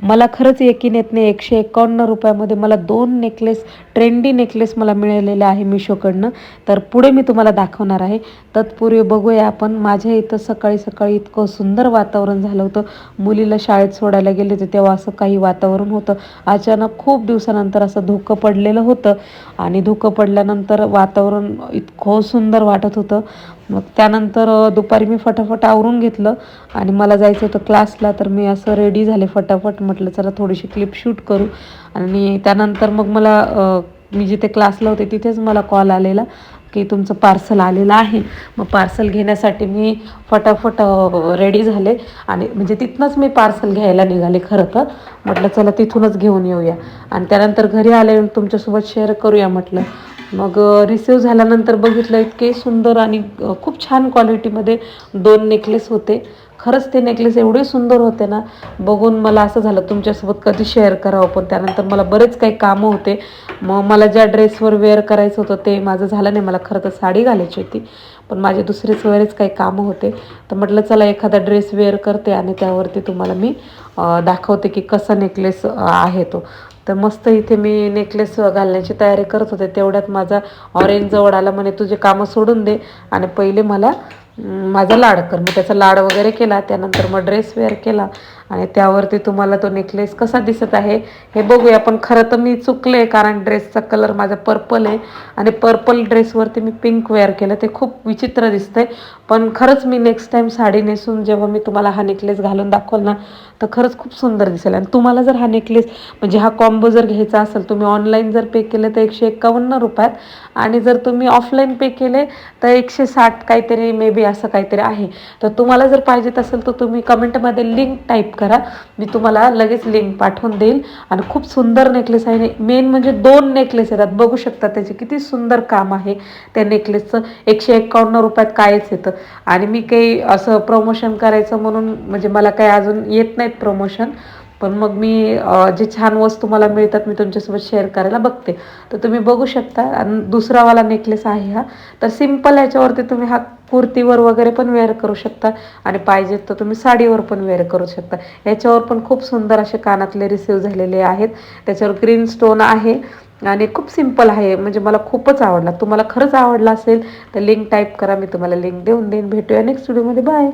मला खरंच यकीन येत नाही एकशे एकावन्न रुपयामध्ये मला दोन नेकलेस ट्रेंडी नेकलेस मला मिळालेले आहे मिशोकडनं. तर पुढे मी तुम्हाला दाखवणार आहे. तत्पूर्वी बघूया आपण माझ्या इथं सकाळी सकाळी इतकं सुंदर वातावरण झालं होतं. मुलीला शाळेत सोडायला गेले होते तेव्हा असं काही वातावरण होतं. अचानक खूप दिवसानंतर असं धुकं पडलेलं होतं. आणि धुकं पडल्यानंतर वातावरण इतकं सुंदर वाटत होतं. मग त्यानंतर दुपारी मी फटाफट आवरून घेतलं. आणि मला जायचं होतं क्लासला तर मी असं रेडी झाले फटाफट. म्हटलं चला थोडीशी क्लिप शूट करू. आणि त्यानंतर मग मला मी जिथे क्लासला होते तिथेच मला कॉल आलेला की तुमचं पार्सल आलेलं आहे. मग पार्सल घेण्यासाठी मी फटाफट रेडी झाले. आणि म्हणजे तिथनंच मी पार्सल घ्यायला निघाले खरं तर. म्हटलं चला तिथूनच घेऊन येऊया. आणि त्यानंतर घरी आले तुमच्यासोबत शेअर करूया म्हटलं. मग रिसिव्ह झाल्यानंतर बघितलं इतके सुंदर आणि खूप छान क्वालिटीमध्ये दोन नेकलेस होते. खरंच ते नेकलेस एवढे सुंदर होते ना बघून मला असं झालं तुमच्यासोबत कधी शेअर करावं? पण त्यानंतर मला बरेच काही कामं होते. मग मला ज्या ड्रेसवर वेअर करायचं होतं ते माझं झालं नाही. मला खरं तर साडी घालायची होती पण माझे दुसरेच बरेच काही कामं होते. तर म्हटलं चला एखादा ड्रेस वेअर करते आणि त्यावरती तुम्हाला मी दाखवते की कसा नेकलेस आहे तो. तर मस्त इथे मी नेकलेस घालण्याची तयारी करत होते. तेवढ्यात माझा ऑरेंज जवळ आला म्हणे तुझे कामं सोडून दे. आणि पहिले मला माझा लाड कर. मग त्याचा लाड वगैरे केला त्यानंतर मग ड्रेस वेअर केला. आणि त्यावरती तुम्हाला तो नेकलेस कसा दिसत आहे हे बघूया. पण खरं तर मी चुकले कारण ड्रेसचा कलर माझा पर्पल आहे आणि पर्पल ड्रेसवरती मी पिंक वेअर केलं. ते खूप विचित्र दिसतंय. पण खरंच मी नेक्स्ट टाईम साडी नेसून जेव्हा मी तुम्हाला हा नेकलेस घालून दाखवल ना तर खरंच खूप सुंदर दिसेल. आणि तुम्हाला जर हा नेकलेस म्हणजे हा कॉम्बो जर घ्यायचा असेल तुम्ही ऑनलाईन जर पे केलं तर एकशे एकावन्न रुपयात. आणि जर तुम्ही ऑफलाईन पे केले तर एकशे साठ काहीतरी मे बी असं काहीतरी आहे. तर तुम्हाला जर पाहिजेत असेल तर तुम्ही कमेंटमध्ये लिंक टाईप करा. मी तुम्हाला लगेच लिंक पाठवून देईल. आणि खूप सुंदर नेकलेस आहे. मेन म्हणजे दोन नेकलेस येतात. बघू शकता त्याचे किती सुंदर काम आहे त्या नेकलेसचं एकशे एकावन्न रुपयात कायच येतं. आणि मी काही असं प्रमोशन करायचं म्हणून म्हणजे मला काही अजून येत नाहीत प्रमोशन पण मग मी जे छान वस्तू मला मिळतात मी तुमच्यासोबत शेअर करायला बघते. तर तुम्ही बघू शकता. आणि दुसरावाला नेकलेस आहे हा. तर सिंपल ह्याच्यावरती तुम्ही हा कुर्तीवर वगैरे पण वेअर करू शकता. आणि पाहिजेत तर तुम्ही साडीवर पण वेअर करू शकता. याच्यावर पण खूप सुंदर असे कानातले रिसीव झालेले आहेत. त्याच्यावर ग्रीन स्टोन आहे. आणि खूप सिंपल आहे. म्हणजे मला खूपच आवडला. तुम्हाला खरंच आवडला असेल तर लिंक टाईप करा. मी तुम्हाला लिंक देऊन देईन. भेटूया नेक्स्ट व्हिडिओमध्ये बाय